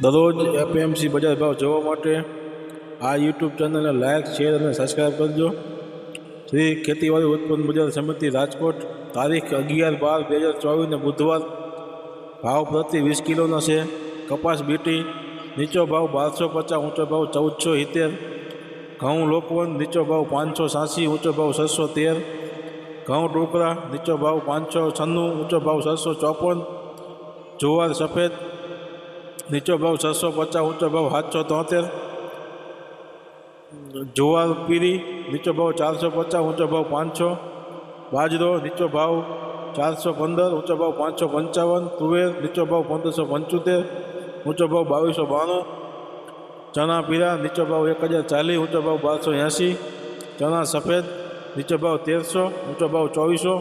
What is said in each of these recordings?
દરરોજ એપીએમસી બજાર ભાવ જોવા માટે આ યુટ્યુબ ચેનલને લાઇક શેર અને સબસ્ક્રાઈબ કરજો શ્રી ખેતીવાડી ઉત્પન્ન બજાર સમિતિ રાજકોટ તારીખ અગિયાર બાર બે હજાર ચોવીસને બુધવાર ભાવ પ્રતિ વીસ કિલોનો છે કપાસ બીટી નીચો ભાવ બારસો પચાસ ઊંચો ભાવ ચૌદસો સિત્તેર ઘઉં લોકવન નીચો ભાવ પાંચસો સાંસી ઊંચો ભાવ છસો તેર ઘઉં ટોકરા નીચો ભાવ પાંચસો છન્નું ઊંચો ભાવ છસો ચોપન જુવાર સફેદ નીચો ભાવ છસો પચાસ, ઊંચો ભાવ સાતસો તોતેર. જુવાર પીરી, નીચો ભાવ ચારસો પચાસ, ઊંચો ભાવ પાંચસો. બાજરો, નીચો ભાવ ચારસો પંદર, ઊંચો ભાવ પાંચસો પંચાવન. તુવેર, નીચો ભાવ પંદરસો પંચોતેર, ઊંચો ભાવ બાવીસો બાણું. ચણા પીરા, નીચો ભાવ એક હજાર ચાલીસ, ઊંચો ભાવ બારસો એંસી ચણા સફેદ, નીચો ભાવ તેરસો, ઊંચો ભાવ ચોવીસો.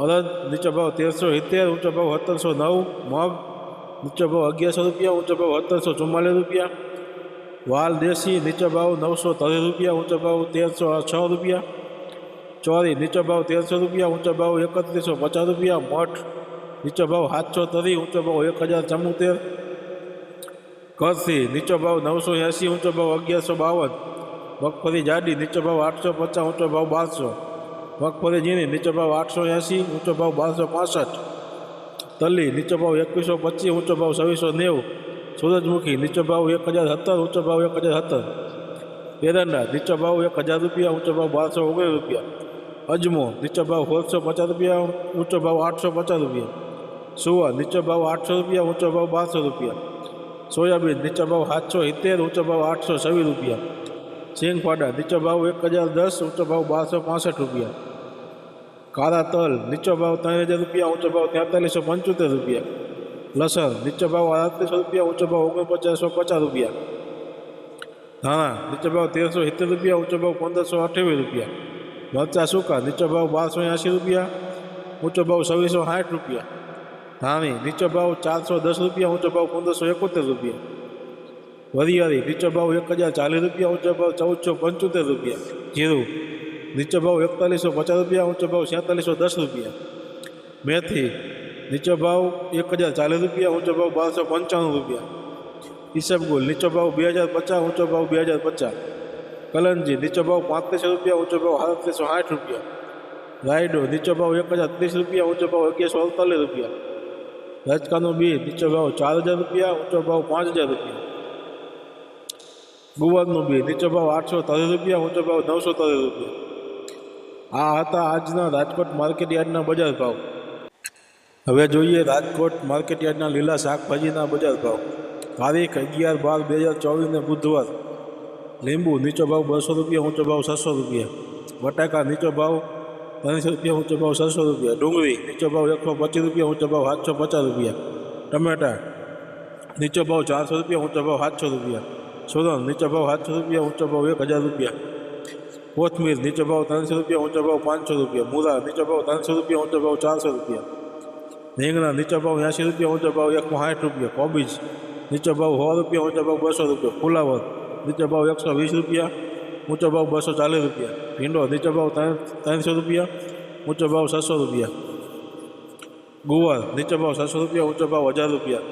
અડદ નીચો ભાવ તેરસો સિત્તેર, ઊંચો ભાવ સત્તરસો નવ. મગ નીચો ભાવ અગિયારસો રૂપિયા ઊંચો ભાવ સત્તરસો ચુમ્માલીસ રૂપિયા વાલ દેશી નીચો ભાવ નવસો ત્રીસ રૂપિયા ઊંચો ભાવ તેરસો છ રૂપિયા ચોરી નીચો ભાવ તેરસો રૂપિયા ઊંચો ભાવ એકત્રીસો પચાસ રૂપિયા મઠ નીચો ભાવ સાતસો ત્રીસ ઊંચો ભાવ એક હજાર ચુમ્મોતેર કરસી નીચો ભાવ નવસો એંસી ઊંચો ભાવ અગિયારસો બાવન મગફળી જાડી નીચો ભાવ આઠસો પચાસ ઊંચો ભાવ બારસો મગફળી ઝીણી નીચો ભાવ આઠસો એંસી ઊંચો ભાવ બારસો પાસઠ તલી નીચો ભાવ એકવીસો પચીસ, ઊંચો ભાવ છવ્વીસો નેવું, સૂરજમુખી, નીચો ભાવ એક હજાર સત્તર, ઊંચો ભાવ એક હજાર સત્તર. એરંડા નીચો ભાવ એક હજાર રૂપિયા, ઊંચો ભાવ બારસો ઓગણીસ રૂપિયા. અજમો, નીચો ભાવ સોળસો પચાસ રૂપિયા, ઊંચો ભાવ આઠસો પચાસ રૂપિયા. સુવા, નીચો ભાવ આઠસો રૂપિયા, ઊંચો ભાવ બારસો રૂપિયા. સોયાબીન, નીચો ભાવ સાતસો સિત્તેર, ઊંચો ભાવ આઠસો છવ્વીસ રૂપિયા. સિંગફાડા નીચો ભાવ એક હજાર દસ, ઊંચો ભાવ બારસો પાસઠ રૂપિયા. કાળા તલ નીચો ભાવ ત્રણ હજાર રૂપિયા ઊંચો ભાવ તેતાલીસો પંચોતેર રૂપિયા લસણ નીચો ભાવ આડત્રીસો રૂપિયા ઊંચો ભાવ ઓગણપચાસો પચાસ રૂપિયા ધાણા નીચો ભાવ તેરસો સિત્તેર રૂપિયા ઊંચો ભાવ પંદરસો અઠ્યાવીસ રૂપિયા મરચા સૂકા નીચો ભાવ બારસો એંશી રૂપિયા ઊંચો ભાવ છવ્વીસો સાઠ રૂપિયા ધાણી નીચો ભાવ ચારસો દસ રૂપિયા ઊંચો ભાવ પંદરસો એકોતેર રૂપિયા વરિયાળી નીચો ભાવ એક હજાર ચાલીસ રૂપિયા ઊંચો ભાવ ચૌદસો પંચોતેર રૂપિયા જીરું નીચો ભાવ એકતાલીસો પચાસ રૂપિયા ઊંચો ભાવ સેતાલીસો દસ રૂપિયા મેથી નીચો ભાવ એક હજાર ચાલીસ રૂપિયા ઊંચો ભાવ બારસો પંચાણું રૂપિયા ઈસબગુલ નીચો ભાવ બે હજાર પચાસ ઊંચો ભાવ બે હજાર પચાસ કલંજી નીચો ભાવ પાંત્રીસો રૂપિયા ઊંચો ભાવ સાડત્રીસો સાઠ રૂપિયા રાયડો નીચો ભાવ એક હજાર ત્રીસ રૂપિયા ઊંચો ભાવ એકસો અડતાલીસ રૂપિયા રજકાનું બી નીચો ભાવ ચાર હજાર રૂપિયા ઊંચો ભાવ પાંચ હજાર રૂપિયા ગુવારનું બી નીચો ભાવ આઠસો ત્રીસ રૂપિયા ઊંચો ભાવ નવસો ત્રીસ રૂપિયા આ હતા આજના રાજકોટ માર્કેટ યાર્ડના બજાર ભાવ. હવે જોઈએ રાજકોટ માર્કેટ યાર્ડના લીલા શાકભાજીના બજાર ભાવ. તારીખ અગિયાર બાર બે હજાર ચોવીસને બુધવાર. લીંબુ નીચો ભાવ બસો રૂપિયા, ઊંચો ભાવ છસો રૂપિયા. બટાકા નીચો ભાવ ત્રણસો રૂપિયા, ઊંચો ભાવ છસો રૂપિયા. ડુંગળી નીચો ભાવ એકસો પચીસ રૂપિયા, ઊંચો ભાવ સાતસો પચાસ રૂપિયા. ટમેટા નીચો ભાવ ચારસો રૂપિયા, ઊંચો ભાવ સાતસો રૂપિયા. સોરણ નીચો ભાવ સાતસો રૂપિયા, ઊંચો ભાવ એક હજાર રૂપિયા. કોથમીર નીચો ભાવ ત્રણસો રૂપિયા ઊંચો ભાવ પાંચસો રૂપિયા મૂળા નીચો ભાવ ત્રણસો રૂપિયા ઊંચો ભાવ ચારસો રૂપિયા રીંગણા નીચો ભાવ એંસી રૂપિયા ઊંચો ભાવ એકસો સાઠ રૂપિયા કોબીજ નીચો ભાવ સો રૂપિયા ઊંચો ભાવ બસો રૂપિયા ફુલાવર નીચો ભાવ એકસો વીસ રૂપિયા ઊંચો ભાવ બસો ચાલીસ રૂપિયા ભીંડો નીચો ભાવ ત્રણ ત્રણસો રૂપિયા ઊંચો ભાવ છસો રૂપિયા ગુવાર નીચો ભાવ છસો રૂપિયા ઊંચો ભાવ હજાર રૂપિયા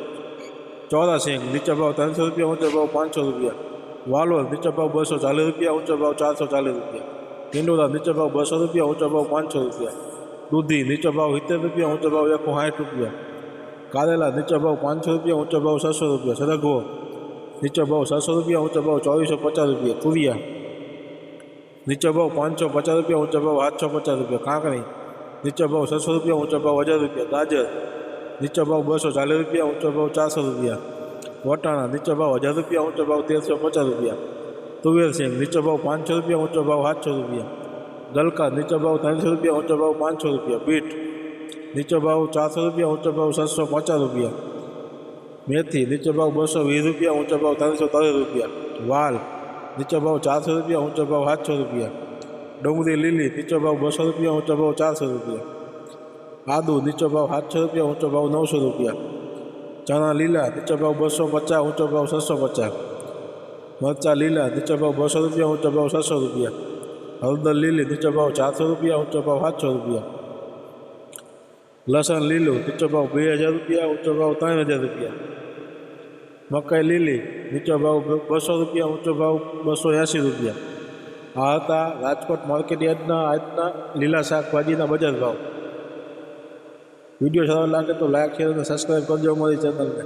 ચોરા સિંગ નીચો ભાવ ત્રણસો રૂપિયા ઊંચો ભાવ પાંચસો રૂપિયા વાલોર નીચો ભાવ બસો ચાલીસ રૂપિયા, ઊંચો ભાવ ચારસો ચાલીસ રૂપિયા. ટીંડોરા નીચો ભાવ બસો રૂપિયા, ઊંચો ભાવ પાંચસો રૂપિયા. દૂધી નીચો ભાવ સિત્તેર રૂપિયા, ઊંચો ભાવ એકસો સાઠ રૂપિયા. કારેલા નીચો ભાવ પાંચસો રૂપિયા, ઊંચો ભાવ છસો રૂપિયા. સરગવો નીચો ભાવ છસો રૂપિયા, ઊંચો ભાવ ચોવીસો પચાસ રૂપિયા. તુરિયા નીચો ભાવ પાંચસો પચાસ રૂપિયા, ઊંચો ભાવ આઠસો પચાસ રૂપિયા. કાંકરી નીચો ભાવ છસો રૂપિયા, ઊંચો ભાવ હજાર રૂપિયા. ગાજર નીચો ભાવ બસો ચાલીસ રૂપિયા, ઊંચો ભાવ ચારસો રૂપિયા. વટાણા નીચો ભાવ હજાર રૂપિયા, ઊંચો ભાવ તેરસો પચાસ રૂપિયા. તુવેર સિંગ નીચો ભાવ પાંચસો રૂપિયા, ઊંચો ભાવ સાતસો રૂપિયા. ગલકા નીચો ભાવ ત્રણસો રૂપિયા, ઊંચો ભાવ પાંચસો રૂપિયા. બીટ નીચો ભાવ ચારસો રૂપિયા, ઊંચો ભાવ સાતસો પચાસ રૂપિયા. મેથી નીચો ભાવ બસો વીસ રૂપિયા, ઊંચો ભાવ ત્રણસો ત્રીસ રૂપિયા. વાલ નીચો ભાવ ચારસો રૂપિયા, ઊંચો ભાવ સાતસો રૂપિયા. ડુંગળી લીલી નીચો ભાવ બસો રૂપિયા, ઊંચો ભાવ ચારસો રૂપિયા. આદુ નીચો ભાવ સાતસો રૂપિયા, ઊંચો ભાવ નવસો રૂપિયા. ચણા લીલા, નીચો ભાવ બસો પચાસ, ઊંચો ભાવ છસો પચાસ. મરચાં લીલા, નીચો ભાવ બસો રૂપિયા, ઊંચો ભાવ છસો રૂપિયા. હળદર લીલી, નીચો ભાવ ચારસો રૂપિયા, ઊંચો ભાવ સાતસો રૂપિયા. લસણ લીલું, નીચો ભાવ બે હજાર રૂપિયા, ઊંચો ભાવ ત્રણ હજાર રૂપિયા. મકાઈ લીલી, નીચો ભાવ બસો રૂપિયા, ઊંચો ભાવ બસો એંસી રૂપિયા. આ હતા રાજકોટ માર્કેટ યાર્ડના આજના લીલા શાકભાજીના બજાર ભાવ. વીડિયો સારો લાગે તો લાઈક શેર અને સબસ્ક્રાઈબ કરજો અમારી ચેનલને